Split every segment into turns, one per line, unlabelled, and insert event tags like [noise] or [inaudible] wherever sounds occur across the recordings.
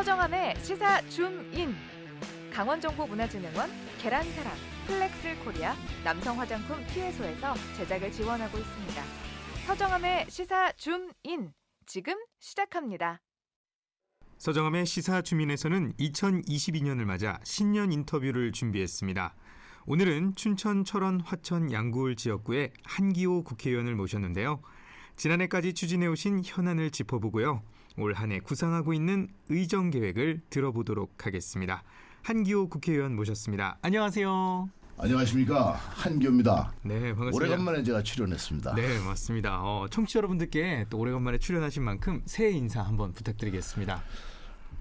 서정함의 시사 줌인 강원정보문화진흥원 계란사랑 플렉슬 코리아 남성 화장품 피해소에서 제작을 지원하고 있습니다. 서정함의 시사 줌인 지금 시작합니다.
서정함의 시사 주민에서는 2022년을 맞아 신년 인터뷰를 준비했습니다. 오늘은 춘천, 철원, 화천, 양구을 지역구의 한기호 국회의원을 모셨는데요. 지난해까지 추진해 오신 현안을 짚어보고요. 올 한 해 구상하고 있는 의정 계획을 들어보도록 하겠습니다. 한기호 국회의원 모셨습니다. 안녕하세요.
안녕하십니까 한기호입니다.
네, 반갑습니다.
오래간만에 제가 출연했습니다.
네, 맞습니다. 어, 청취자 여러분들께 또 오래간만에 출연하신 만큼 새해 인사 한번 부탁드리겠습니다.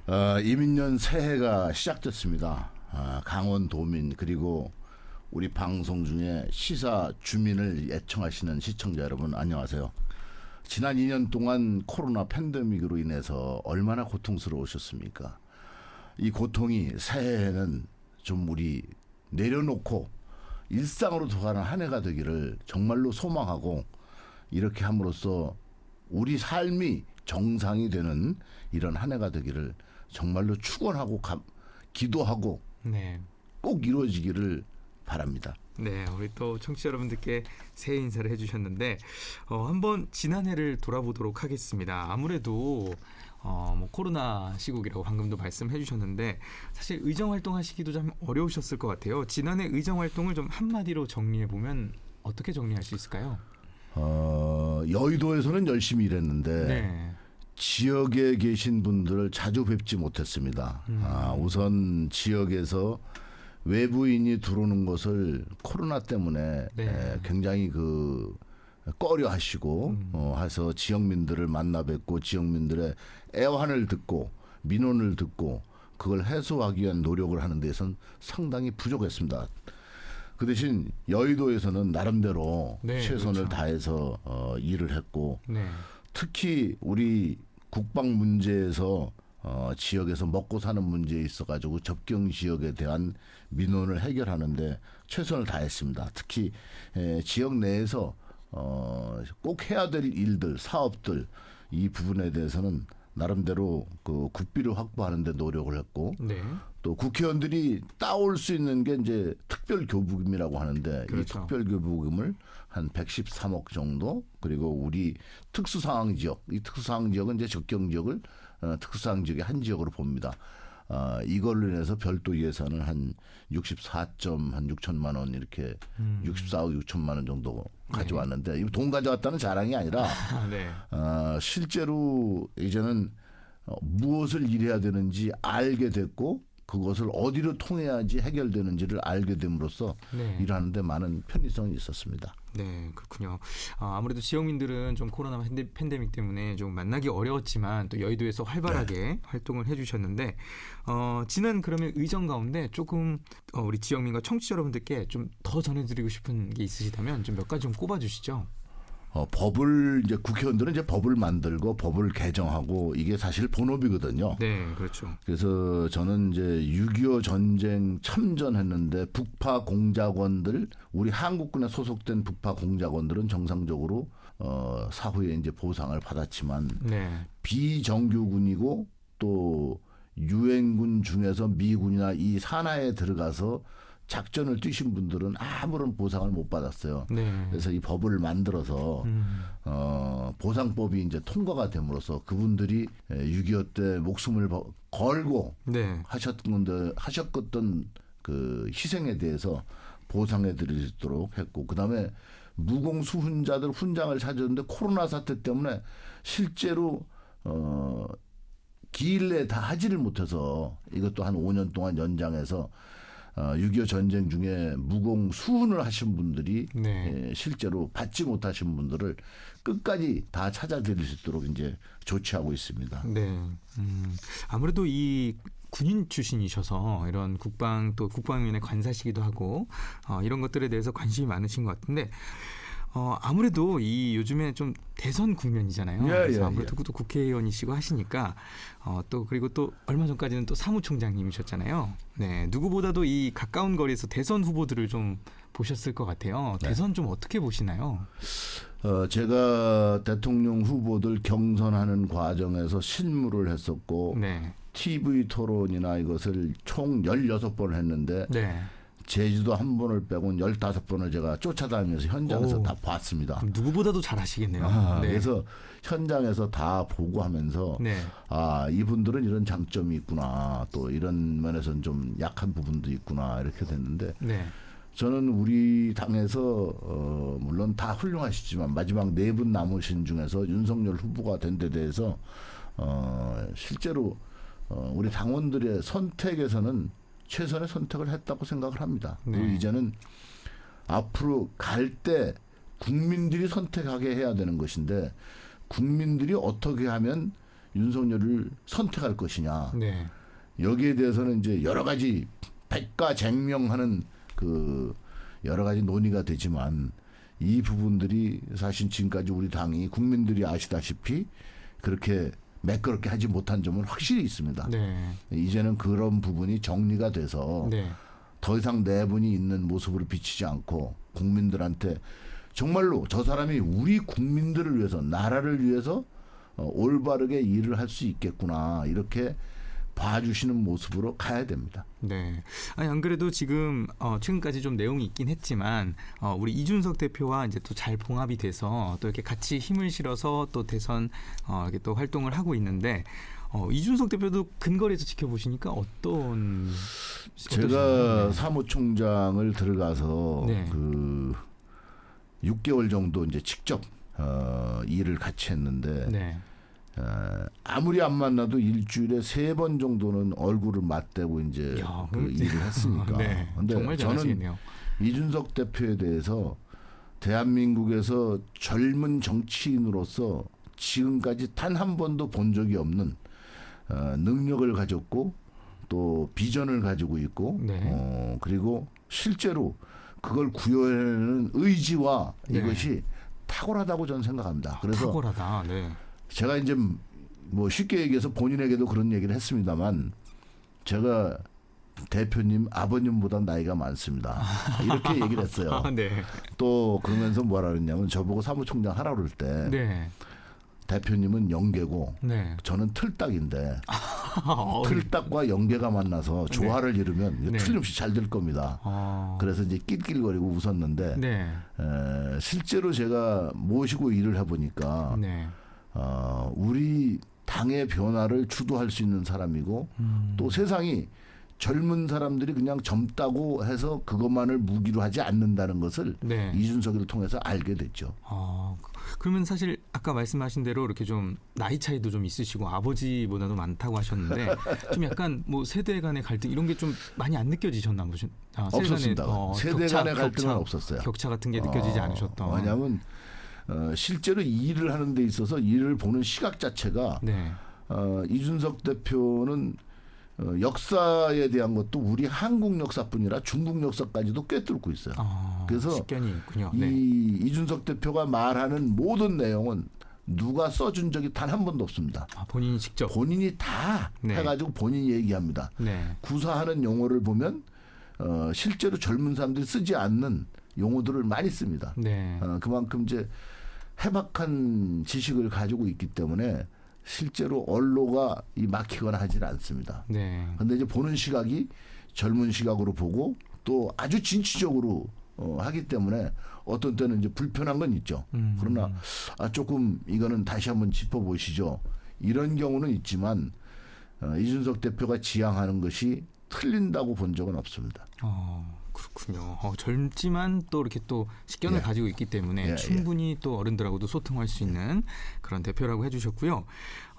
어, 이민년 새해가 시작됐습니다. 아, 강원 도민 그리고 우리 방송 중에 시사 주민을 애청하시는 시청자 여러분 안녕하세요. 지난 2년 동안 코로나 팬데믹으로 인해서 얼마나 고통스러우셨습니까? 이 고통이 새해에는 좀 우리 내려놓고 일상으로 돌아가는 한 해가 되기를 정말로 소망하고 이렇게 함으로써 우리 삶이 정상이 되는 이런 한 해가 되기를 정말로 축원하고 감- 기도하고
네.
꼭 이루어지기를 바랍니다.
네, 우리 또 청취자 여러분들께 새해 인사를 해주셨는데 어, 한번 지난해를 돌아보도록 하겠습니다. 아무래도 어, 뭐 코로나 시국이라고 방금도 말씀해 주셨는데 사실 의정 활동하시기도 좀 어려우셨을 것 같아요. 지난해 의정 활동을 좀 한마디로 정리해 보면 어떻게 정리할 수 있을까요?
어, 여의도에서는 열심히 일했는데
네,
지역에 계신 분들을 자주 뵙지 못했습니다.
음.
아, 우선 지역에서 외부인이 들어오는 것을 코로나 때문에
네.
에, 굉장히 그 꺼려 하시고
음.
어, 해서 지역민들을 만나 뵙고 지역민들의 애환을 듣고 민원을 듣고 그걸 해소하기 위한 노력을 하는 데선 상당히 부족했습니다. 그 대신 여의도에서는 나름대로
네,
최선을
그렇죠.
다해서 어, 일을 했고
네,
특히 우리 국방 문제에서 어, 지역에서 먹고 사는 문제에 있어가지고 접경 지역에 대한 민원을 해결하는데 최선을 다했습니다. 특히 에, 지역 내에서 어, 꼭 해야 될 일들, 사업들 이 부분에 대해서는 나름대로 그 국비를 확보하는데 노력을 했고
네,
또 국회의원들이 따올 수 있는 게 이제 특별 교부금이라고 하는데 이
그렇죠.
특별 교부금을 한 113억 정도 그리고 우리 특수 상황 지역 이 특수 상황 지역은 이제 적경 지역을 어, 특수 상황 지역의 한 지역으로 봅니다. 어, 이걸로 인해서 별도 예산을 한 64점 한 6천만 원 이렇게
음.
64억 6천만 원 정도 가져왔는데 이거 돈 가져왔다는 자랑이 아니라
아, [laughs] 네,
어, 실제로 이제는 어, 무엇을 일해야 되는지 알게 됐고 그것을 어디로 통해야지 해결되는지를 알게 됨으로써
네.
일하는데 많은 편의성이 있었습니다.
네, 그렇군요. 아, 아무래도 지역민들은 좀 코로나 팬데, 팬데믹 때문에 좀 만나기 어려웠지만 또 여의도에서 활발하게
네.
활동을 해주셨는데 어, 지난 그러면 의정 가운데 조금 어, 우리 지역민과 청취자 여러분들께 좀 더 전해드리고 싶은 게 있으시다면 좀 몇 가지 좀 꼽아주시죠.
어, 법을 이제 국회의원들은 이제 법을 만들고 법을 개정하고 이게 사실 본업이거든요.
네, 그렇죠.
그래서 저는 이제 6.25 전쟁 참전했는데 북파 공작원들 우리 한국군에 소속된 북파 공작원들은 정상적으로 어, 사후에 이제 보상을 받았지만
네,
비정규군이고 또 유엔군 중에서 미군이나 이 산하에 들어가서 작전을 뛰신 분들은 아무런 보상을 못 받았어요.
네.
그래서 이 법을 만들어서
음,
어, 보상법이 이제 통과가 됨으로써 그분들이 6.25 때 목숨을 버- 걸고
네,
하셨던 하셨던 그 희생에 대해서 보상해 있도록 했고 그다음에 무공수 훈자들 훈장을 찾았는데 코로나 사태 때문에 실제로 어 기일 내에 다 하지를 못해서 이것도 한 5년 동안 연장해서 어, 6.25 전쟁 중에 무공 수훈을 하신 분들이
네.
예, 실제로 받지 못하신 분들을 끝까지 다 찾아드릴 수 있도록 이제 조치하고 있습니다.
네. 음, 아무래도 이 군인 출신이셔서 이런 국방 또 국방위원회 관사시기도 하고 어, 이런 것들에 대해서 관심이 많으신 것 같은데 어, 아무래도 이 요즘에 좀 대선 국면이잖아요.
예,
그래서
예,
아무래도 또 국회의원이시고 하시니까 어, 또 그리고 또 얼마 전까지는 또 사무총장님이셨잖아요. 네, 누구보다도 이 가까운 거리에서 대선 후보들을 좀 보셨을 것 같아요.
네.
대선 좀 어떻게 보시나요?
어, 제가 대통령 후보들 경선하는 과정에서 실무를 했었고
네.
TV 토론이나 이것을 총 16번 했는데
네.
제주도 한 번을 빼고는 15번을 제가 쫓아다니면서 현장에서
오.
다 봤습니다.
누구보다도 잘하시겠네요.
아,
네.
그래서 현장에서 다 보고 하면서
네.
아 이분들은 이런 장점이 있구나 또 이런 면에서는 좀 약한 부분도 있구나 이렇게 됐는데
네.
저는 우리 당에서 어 물론 다 훌륭하시지만 마지막 네 분 남으신 중에서 윤석열 후보가 된 데 대해서 어 실제로 어 우리 당원들의 선택에서는 최선의 선택을 했다고 생각을 합니다.
네.
이제는 앞으로 갈 때 국민들이 선택하게 해야 되는 것인데 국민들이 어떻게 하면 윤석열을 선택할 것이냐.
네.
여기에 대해서는 이제 여러 가지 백가쟁명하는 그 여러 가지 논의가 되지만 이 부분들이 사실 지금까지 우리 당이 국민들이 아시다시피 그렇게 매끄럽게 하지 못한 점은 확실히 있습니다.
네.
이제는 그런 부분이 정리가 돼서
네.
더 이상 내분이 있는 모습으로 비치지 않고 국민들한테 정말로 저 사람이 우리 국민들을 위해서 나라를 위해서 어, 올바르게 일을 할 수 있겠구나 이렇게 봐주시는 모습으로 가야 됩니다.
네. 아니 안 그래도 지금 어, 최근까지 좀 내용이 있긴 했지만 어, 우리 이준석 대표와 이제 또 잘 봉합이 돼서 또 이렇게 같이 힘을 실어서 또 대선 어, 이렇게 또 활동을 하고 있는데 어, 이준석 대표도 근거리에서 지켜보시니까 어떤
제가
어떠신가요?
사무총장을 들어가서
네.
그 6개월 정도 이제 직접 어, 일을 같이 했는데
네. 네.
어, 아무리 안 만나도 일주일에 세 번 정도는 얼굴을 맞대고 이제
야,
그 일을 했으니까. [laughs]
네.
근데
정말
저는
잘하시겠네요.
이준석 대표에 대해서 대한민국에서 젊은 정치인으로서 지금까지 단 한 번도 본 적이 없는 어, 능력을 가졌고 또 비전을 가지고 있고
네.
어, 그리고 실제로 그걸 구현하는 의지와
네.
이것이 탁월하다고 저는 생각합니다. 그래서
탁월하다. 네.
제가 이제 뭐 쉽게 얘기해서 본인에게도 그런 얘기를 했습니다만 제가 대표님 아버님보다 나이가 많습니다. 이렇게 [laughs] 얘기를 했어요.
아, 네.
또 그러면서 뭐라 그랬냐면 저보고 사무총장 하라 그럴 때
네.
대표님은 영계고
네.
저는 틀딱인데 [laughs]
어,
틀딱과 영계가 만나서 조화를 이루면 이거
네.
틀림없이 잘 될 겁니다.
어,
그래서 이제 낄낄거리고 웃었는데
네.
에, 실제로 제가 모시고 일을 해보니까
네.
어, 우리 당의 변화를 주도할 수 있는 사람이고
음.
또 세상이 젊은 사람들이 그냥 젊다고 해서 그것만을 무기로 하지 않는다는 것을
네.
이준석을 통해서 알게 됐죠.
아, 그러면 사실 아까 말씀하신 대로 이렇게 좀 나이 차이도 좀 있으시고 아버지보다도 많다고 하셨는데 [laughs] 좀 약간 뭐 세대 간의 갈등 이런 게 좀 많이 안 느껴지셨나 보신? 아,
없었습니다.
어,
세대
격차,
간의 갈등은
격차,
없었어요.
격차 같은 게 느껴지지
어,
않으셨던.
왜냐하면 어, 실제로 일을 하는 데 있어서 일을 보는 시각 자체가
네.
어, 이준석 대표는 어, 역사에 대한 것도 우리 한국 역사뿐이라 중국 역사까지도 꿰뚫고 있어요.
아,
그래서. 이
네.
이준석 대표가 말하는 모든 내용은 누가 써준 적이 단 한 번도 없습니다.
아, 본인이 직접.
본인이 다
네.
해가지고 본인이 얘기합니다.
네.
구사하는 용어를 보면 어, 실제로 젊은 사람들이 쓰지 않는 용어들을 많이 씁니다.
네.
어, 그만큼 이제 해박한 지식을 가지고 있기 때문에 실제로 언로가 이 막히거나 하질 않습니다.
네.
근데 이제 보는 시각이 젊은 시각으로 보고 또 아주 진취적으로 어, 하기 때문에 어떤 때는 이제 불편한 건 있죠.
음.
그러나 아 조금 이거는 다시 한번 짚어보시죠. 이런 경우는 있지만 어, 이준석 대표가 지향하는 것이 틀린다고 본 적은 없습니다.
어, 그렇군요. 어, 젊지만 또 이렇게 또 식견을
예.
가지고 있기 때문에
예, 예.
충분히 또 어른들하고도 소통할 수 있는 그런 대표라고 해주셨고요.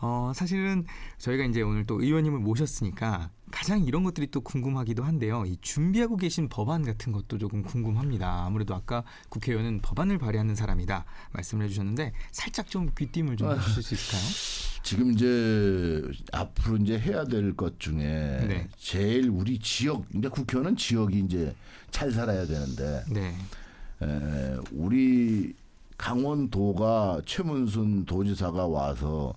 어, 사실은 저희가 이제 오늘 또 의원님을 모셨으니까 가장 이런 것들이 또 궁금하기도 한데요. 이 준비하고 계신 법안 같은 것도 조금 궁금합니다. 아무래도 아까 국회의원은 법안을 발의하는 사람이다 말씀을 해주셨는데 살짝 좀 귀띔을 좀 해주실 수 있을까요?
지금 이제 앞으로 이제 해야 될 것 중에
네.
제일 우리 지역 이제 국회의원은 지역이 이제 잘 살아야 되는데
네,
에, 우리 강원도가 최문순 도지사가 와서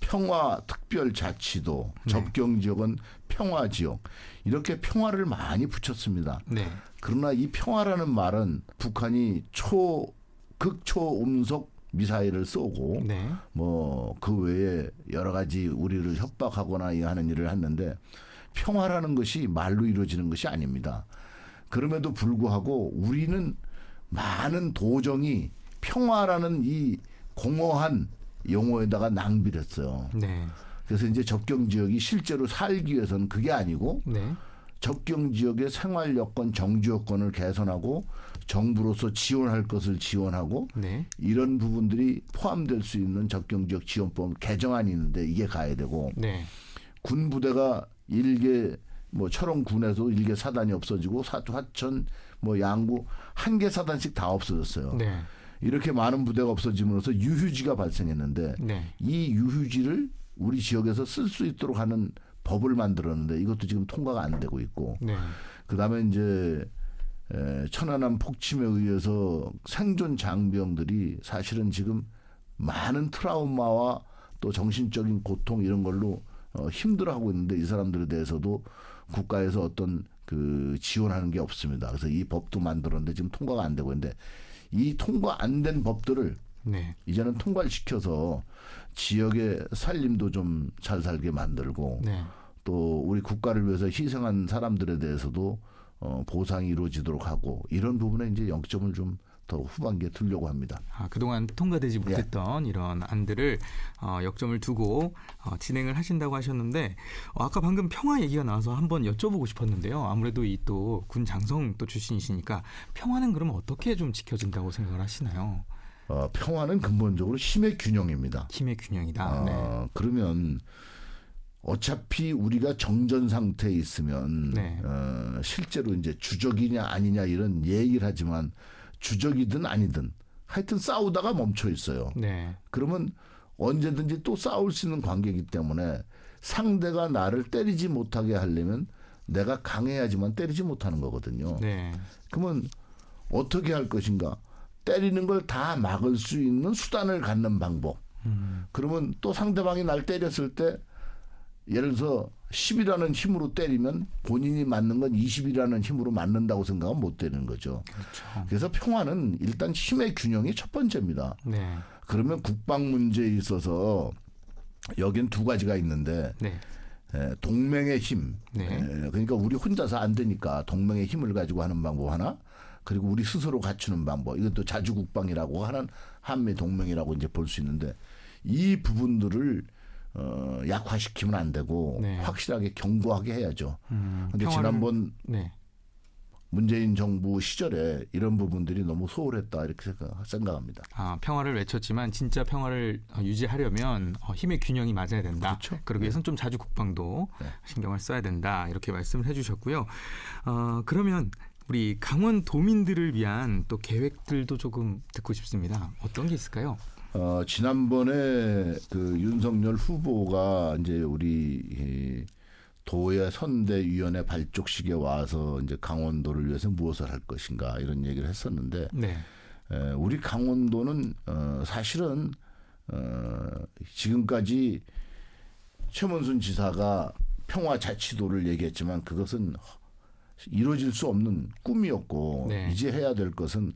평화 특별 자치도
네.
접경 지역은 평화 지역 이렇게 평화를 많이 붙였습니다.
네,
그러나 이 평화라는 말은 북한이 초 극초 음속 미사일을 쏘고
네.
뭐그 외에 여러 가지 우리를 협박하거나 이 하는 일을 했는데 평화라는 것이 말로 이루어지는 것이 아닙니다. 그럼에도 불구하고 우리는 많은 도정이 평화라는 이 공허한 용어에다가 낭비를 했어요.
네.
그래서 이제 접경 지역이 실제로 살기 위해서는 그게 아니고
네.
접경 지역의 생활 여건, 정주 여건을 개선하고 정부로서 지원할 것을 지원하고
네.
이런 부분들이 포함될 수 있는 접경 지역 지원법 개정안이 있는데 이게 가야 되고
네.
군 부대가 일개 뭐 철원 군에도 일개 사단이 없어지고 사 화천 뭐 양구 한 개 사단씩 다 없어졌어요.
네.
이렇게 많은 부대가 없어짐으로써 유휴지가 발생했는데
네.
이 유휴지를 우리 지역에서 쓸 수 있도록 하는 법을 만들었는데 이것도 지금 통과가 안 되고 있고
네.
그다음에 이제 에, 천안함 폭침에 의해서 생존 장병들이 사실은 지금 많은 트라우마와 또 정신적인 고통 이런 걸로 어, 힘들어하고 있는데 이 사람들에 대해서도 국가에서 어떤 그 지원하는 게 없습니다. 그래서 이 법도 만들었는데 지금 통과가 안 되고 있는데 이 통과 안 된 법들을
네.
이제는 통과를 시켜서 지역의 살림도 좀 잘 살게 만들고
네.
또 우리 국가를 위해서 희생한 사람들에 대해서도 어, 보상이 이루어지도록 하고 이런 부분에 이제 영점을 좀 더 후반기에 두려고 합니다.
아, 그동안 통과되지
예.
못했던 이런 안들을 어, 역점을 두고 어, 진행을 하신다고 하셨는데 어, 아까 방금 평화 얘기가 나와서 한번 여쭤보고 싶었는데요. 아무래도 이 또 군 장성 또 출신이시니까 평화는 그러면 어떻게 좀 지켜진다고 생각을 하시나요?
어, 평화는 근본적으로 힘의 균형입니다.
힘의 균형이다. 네.
어, 그러면 어차피 우리가 정전 상태에 있으면
네.
어, 실제로 이제 주적이냐 아니냐 이런 얘기를 하지만 주적이든 아니든 하여튼 싸우다가 멈춰 있어요.
네.
그러면 언제든지 또 싸울 수 있는 관계이기 때문에 상대가 나를 때리지 못하게 하려면 내가 강해야지만 때리지 못하는 거거든요.
네.
그러면 어떻게 할 것인가? 때리는 걸 다 막을 수 있는 수단을 갖는 방법.
음,
그러면 또 상대방이 날 때렸을 때 예를 들어서 10이라는 힘으로 때리면 본인이 맞는 건 20이라는 힘으로 맞는다고 생각하면 못 되는 거죠.
그렇죠.
그래서 평화는 일단 힘의 균형이 첫 번째입니다.
네.
그러면 국방 문제에 있어서 여긴 두 가지가 있는데
네.
에, 동맹의 힘.
네.
에, 그러니까 우리 혼자서 안 되니까 동맹의 힘을 가지고 하는 방법 하나. 그리고 우리 스스로 갖추는 방법. 이것도 자주국방이라고 하는 한미 동맹이라고 이제 볼 수 있는데 이 부분들을 어, 약화시키면 안 되고
네.
확실하게 경고하게 해야죠.
음,
근데
평화를-
지난번
네.
문재인 정부 시절에 이런 부분들이 너무 소홀했다 이렇게 생각- 생각합니다.
아, 평화를 외쳤지만 진짜 평화를 어, 유지하려면 어, 힘의 균형이 맞아야 된다.
그렇죠.
그러기 위해서는 좀 자주 국방도
네.
신경을 써야 된다. 이렇게 말씀을 해주셨고요. 어, 그러면 우리 강원 도민들을 위한 또 계획들도 조금 듣고 싶습니다. 어떤 게 있을까요?
어, 지난번에 그 윤석열 후보가 이제 우리 이 도의 선대위원회 발족식에 와서 이제 강원도를 위해서 무엇을 할 것인가 이런 얘기를 했었는데
네.
에, 우리 강원도는 어, 사실은 어, 지금까지 최문순 지사가 평화 자치도를 얘기했지만 그것은 이루어질 수 없는 꿈이었고
네.
이제 해야 될 것은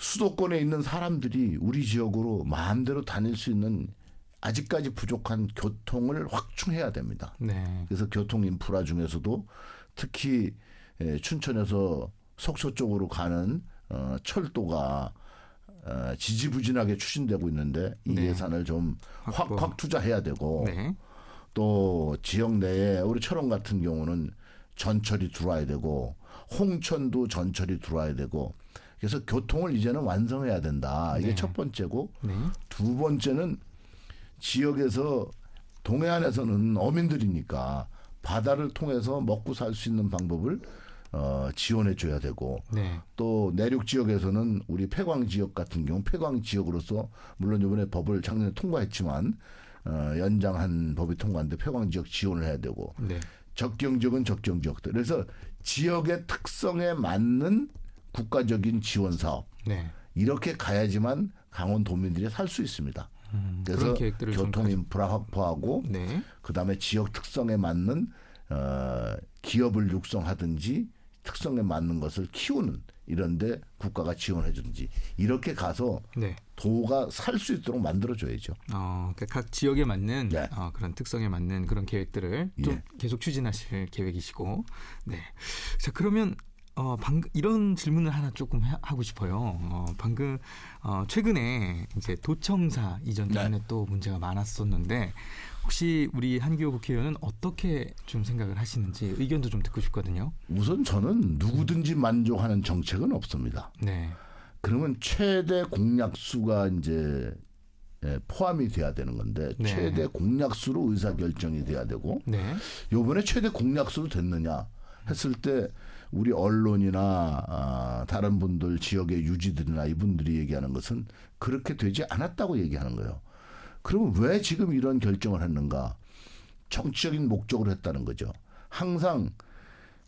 수도권에 있는 사람들이 우리 지역으로 마음대로 다닐 수 있는 아직까지 부족한 교통을 확충해야 됩니다.
네.
그래서 교통 인프라 중에서도 특히 에, 춘천에서 석소 쪽으로 가는 어, 철도가 어, 지지부진하게 추진되고 있는데 이
네.
예산을 좀. 확확 투자해야 되고
네.
또 지역 내에 우리 철원 같은 경우는 전철이 들어와야 되고 홍천도 전철이 들어와야 되고 그래서 교통을 이제는 완성해야 된다. 이게
네.
첫 번째고
네.
두 번째는 지역에서 동해안에서는 어민들이니까 바다를 통해서 먹고 살 수 있는 방법을 어, 지원해 줘야 되고
네.
또 내륙 지역에서는 우리 폐광 지역 같은 경우 폐광 지역으로서 물론 이번에 법을 작년에 통과했지만 어, 연장한 법이 통과했는데 폐광 지역 지원을 해야 되고
네.
적경 지역은 적경 지역들 그래서 지역의 특성에 맞는 국가적인 지원 사업
네.
이렇게 가야지만 강원 도민들이 살 수 있습니다.
음,
그래서 교통 인프라 확보하고
네.
그다음에 지역 특성에 맞는 어, 기업을 육성하든지 특성에 맞는 것을 키우는 이런데 국가가 지원해 주든지 이렇게 가서
네.
도가 살 수 있도록 만들어 줘야죠.
어, 그러니까 각 지역에 맞는
네.
어, 그런 특성에 맞는 그런 계획들을 좀
예.
계속 추진하실 계획이시고, 네. 자 그러면 어, 방금 이런 질문을 하나 조금 하- 하고 싶어요. 어, 방금 어, 최근에 이제 도청사 이전
네.
때문에 또 문제가 많았었는데 혹시 우리 한기호 국회의원은 어떻게 좀 생각을 하시는지 의견도 좀 듣고 싶거든요.
우선 저는 누구든지 만족하는 정책은 없습니다.
네,
그러면 최대 공약수가 이제 예, 포함이 돼야 되는 건데
네.
최대 공약수로 의사 결정이 돼야 되고
네,
요번에 최대 공약수로 됐느냐 했을 때 우리 언론이나 아, 다른 분들 지역의 유지들이나 이분들이 얘기하는 것은 그렇게 되지 않았다고 얘기하는 거예요. 그러면 왜 지금 이런 결정을 했는가? 정치적인 목적으로 했다는 거죠. 항상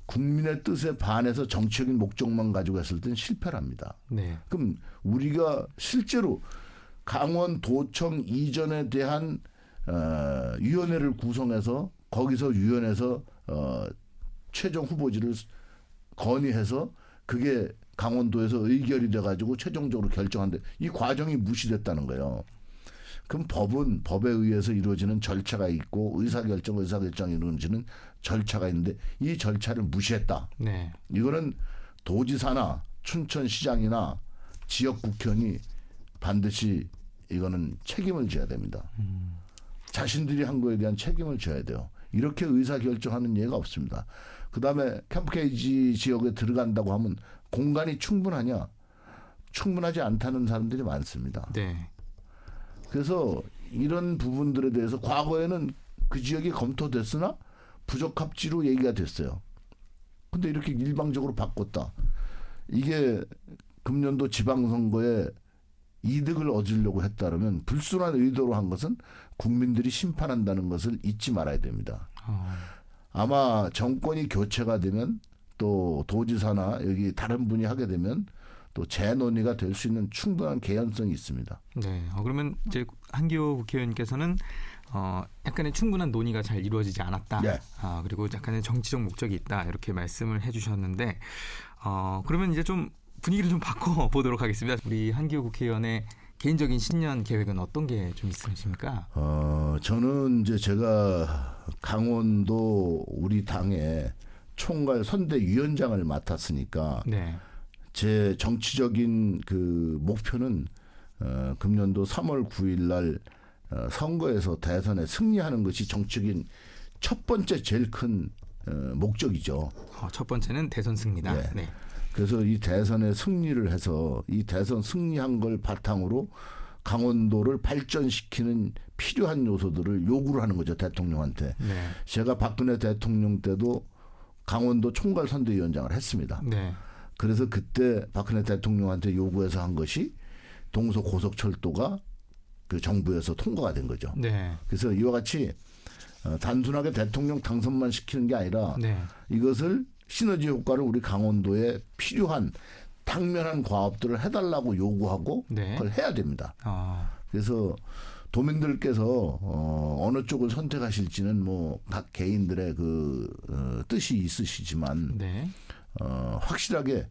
국민의 뜻에 반해서 정치적인 목적만 가지고 했을 땐 실패합니다.
네,
그럼 우리가 실제로 강원 도청 이전에 대한 어, 위원회를 구성해서 거기서 위원회에서 어, 최종 후보지를 건의해서 그게 강원도에서 의결이 돼가지고 최종적으로 결정한데 이 과정이 무시됐다는 거예요. 그럼 법은 법에 의해서 이루어지는 절차가 있고 의사결정 의사결정이 이루어지는 절차가 있는데 이 절차를 무시했다.
네,
이거는 도지사나 춘천시장이나 지역 국회의원이 반드시 이거는 책임을 져야 됩니다. 자신들이 한 거에 대한 책임을 져야 돼요. 이렇게 의사 결정하는 예가 없습니다. 그다음에 캠프케이지 지역에 들어간다고 하면 공간이 충분하냐? 충분하지 않다는 사람들이 많습니다.
네,
그래서 이런 부분들에 대해서 과거에는 그 지역이 검토됐으나 부적합지로 얘기가 됐어요. 근데 이렇게 일방적으로 바꿨다. 이게 금년도 지방선거에 이득을 얻으려고 했다면 불순한 의도로 한 것은 국민들이 심판한다는 것을 잊지 말아야 됩니다.
어,
아마 정권이 교체가 되면 또 도지사나 여기 다른 분이 하게 되면 또 재논의가 될 수 있는 충분한 개연성이 있습니다.
네. 어, 그러면 이제 한기호 국회의원께서는 어, 약간의 충분한 논의가 잘 이루어지지 않았다.
네.
아, 그리고 약간의 정치적 목적이 있다. 이렇게 말씀을 해주셨는데, 어, 그러면 이제 좀 분위기를 좀 바꿔 보도록 하겠습니다. 우리 한기호 국회의원의 개인적인 신년 계획은 어떤 게 좀 있으십니까?
어, 저는 이제 제가 강원도 우리 당의 총괄 선대위원장을 맡았으니까
네.
제 정치적인 그 목표는 어, 금년도 3월 9일 날 어, 선거에서 대선에 승리하는 것이 정치적인 첫 번째 제일 큰 어, 목적이죠.
어, 첫 번째는 대선 승리다.
네.
네.
그래서 이 대선에 승리를 해서 이 대선 승리한 걸 바탕으로 강원도를 발전시키는 필요한 요소들을 요구를 하는 거죠 대통령한테.
네.
제가 박근혜 대통령 때도 강원도 총괄 선대위원장을 했습니다.
네.
그래서 그때 박근혜 대통령한테 요구해서 한 것이 동서 고속철도가 그 정부에서 통과가 된 거죠.
네.
그래서 이와 같이 어, 단순하게 대통령 당선만 시키는 게 아니라
네.
이것을 시너지 효과를 우리 강원도에 필요한 당면한 과업들을 해달라고 요구하고
네.
그걸 해야 됩니다.
어,
그래서 도민들께서 어, 어느 쪽을 선택하실지는 뭐 각 개인들의 그 어, 뜻이 있으시지만
네.
어, 확실하게 에,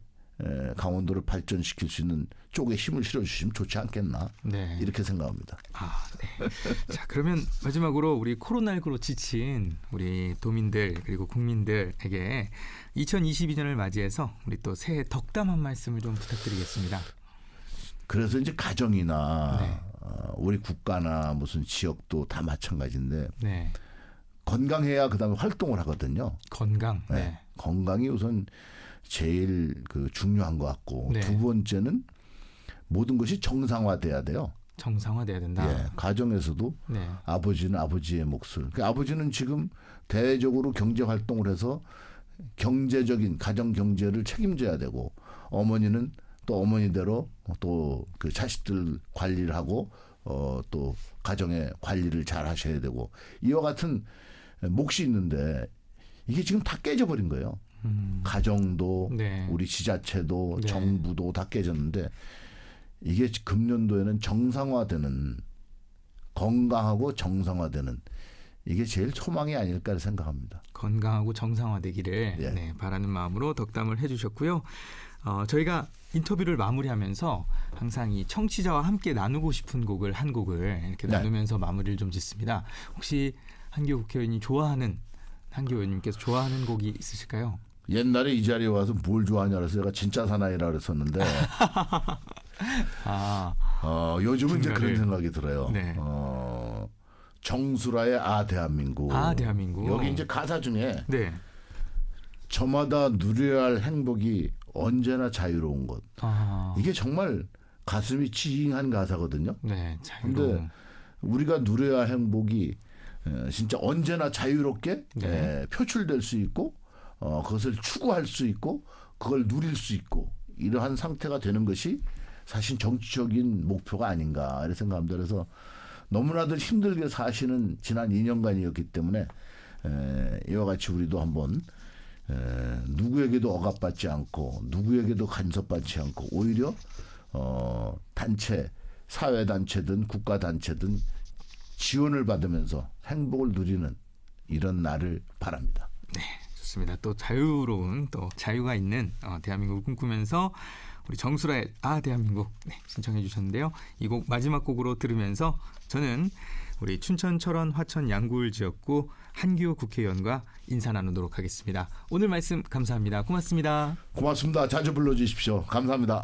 강원도를 발전시킬 수 있는 쪽에 힘을 실어주시면 좋지 않겠나
네.
이렇게 생각합니다.
아, 네. [laughs] 자, 그러면 마지막으로 우리 코로나19로 지친 우리 도민들 그리고 국민들에게 2022년을 맞이해서 우리 또 새해 덕담 한 말씀을 좀 부탁드리겠습니다.
그래서 이제 가정이나
네.
어, 우리 국가나 무슨 지역도 다 마찬가지인데
네.
건강해야 그다음에 활동을 하거든요.
건강.
네.
네.
건강이 우선 제일 그 중요한 것 같고
네.
두 번째는 모든 것이 정상화돼야 돼요.
정상화돼야 된다.
예, 가정에서도
네.
아버지는 아버지의 몫을. 그 아버지는 지금 대외적으로 경제 활동을 해서 경제적인 가정 경제를 책임져야 되고 어머니는 또 어머니대로 또 그 자식들 관리를 하고 어 또 가정의 관리를 잘 하셔야 되고 이와 같은 몫이 있는데 이게 지금 다 깨져버린 거예요.
음.
가정도
네.
우리 지자체도
네.
정부도 다 깨졌는데 이게 금년도에는 정상화되는 건강하고 정상화되는 이게 제일 소망이 아닐까 생각합니다.
건강하고 정상화되기를
예.
네, 바라는 마음으로 덕담을 해주셨고요. 어, 저희가 인터뷰를 마무리하면서 항상 이 청취자와 함께 나누고 싶은 곡을 한 곡을 이렇게
네.
나누면서 마무리를 좀 짓습니다. 혹시 한기호 국회의원이 좋아하는 한기호 의원님께서 좋아하는 곡이 있으실까요?
옛날에 이 자리에 와서 뭘 좋아하냐 그래서 제가 진짜 사나이라 그랬었는데 [laughs]
아,
어, 요즘은 이제
중간에.
그런 생각이 들어요.
네.
어, 정수라의 아 대한민국.
아, 대한민국.
여기 이제 가사 중에
네.
저마다 누려야 할 행복이 언제나 자유로운 것.
아,
이게 정말 가슴이 찡한 가사거든요.
네, 자유로운.
근데 우리가 누려야 할 행복이 에, 진짜 언제나 자유롭게
네.
에, 표출될 수 있고 어, 그것을 추구할 수 있고 그걸 누릴 수 있고 이러한 상태가 되는 것이 사실 정치적인 목표가 아닌가 이런 생각합니다. 그래서 너무나들 힘들게 사시는 지난 2년간이었기 때문에 에, 이와 같이 우리도 한번 에, 누구에게도 억압받지 않고 누구에게도 간섭받지 않고 오히려 어, 단체 사회 단체든 국가 단체든 지원을 받으면서 행복을 누리는 이런 날을 바랍니다.
좋습니다. 또 자유로운 또 자유가 있는 어, 대한민국을 꿈꾸면서 우리 정수라의 아 대한민국 네, 신청해 주셨는데요. 이 곡 마지막 곡으로 들으면서 저는 우리 춘천 철원 화천 양구을 지역구 한기호 국회의원과 인사 나누도록 하겠습니다. 오늘 말씀 감사합니다. 고맙습니다.
고맙습니다. 자주 불러주십시오. 감사합니다.